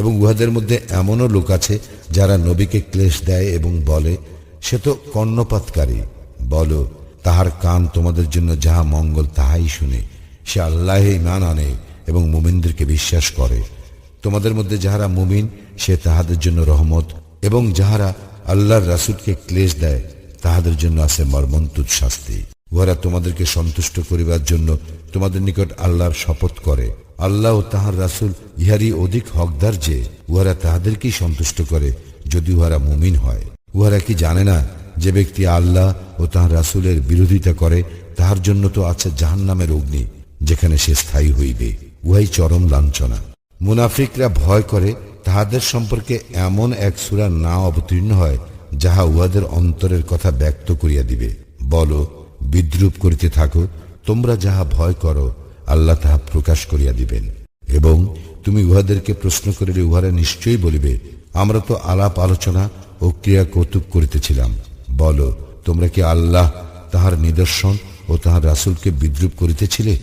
এবং উহাদের মধ্যে এমনও লোক আছে যারা নবীকে ক্লেশ দেয় এবং বলে, সে তো কর্ণপাতকারী। বলো, তাহার কান তোমাদের জন্য যাহা মঙ্গল তাহাই শুনে। সে আল্লাহ ইমান আনে এবং মুমিনদেরকে বিশ্বাস করে। তোমাদের মধ্যে যাহারা মুমিন, সে তাহাদের জন্য রহমত এবং যাহারা আল্লাহর রাসুলকে ক্লেশ দেয়, তাহাদের জন্য আছে মর্মন্তুদ শাস্তি। উহারা তোমাদেরকে সন্তুষ্ট করিবার জন্য তোমাদের নিকট আল্লাহর শপথ করে। আল্লাহ ও তাহার রাসুল ইহারই অধিক হকদার যে, উহারা তাহাদেরকেই সন্তুষ্ট করে, যদি উহারা মুমিন হয়। উহারা কি জানে না যে ব্যক্তি আল্লাহ ও তাহার রাসুলের বিরোধিতা করে, তাহার জন্য তো আছে জাহান্নামের অগ্নি, যেখানে সে স্থায়ী হইবে। উহাই চরম লাঞ্ছনা। মুনাফিকরা ভয় করে, তাহাদের সম্পর্কে এমন এক সুরা না অবতীর্ণ হয়, যাহা উহাদের অন্তরের কথা ব্যক্ত করিয়া দিবে। বলো, বিদ্রুপ করিতে থাকো, তোমরা যাহা ভয় করো আল্লাহ তাহা প্রকাশ করিয়া দিবেন। এবং তুমি উহাদেরকে প্রশ্ন করিলে উহারা নিশ্চয়ই বলিবে, আমরা তো আলাপ, আলোচনা ও ক্রিয়া কৌতুক করিতেছিলাম। বলো, তোমরা কি আল্লাহ তাহার নিদর্শন ও তাহার রাসুলকে বিদ্রুপ করিতেছিলে?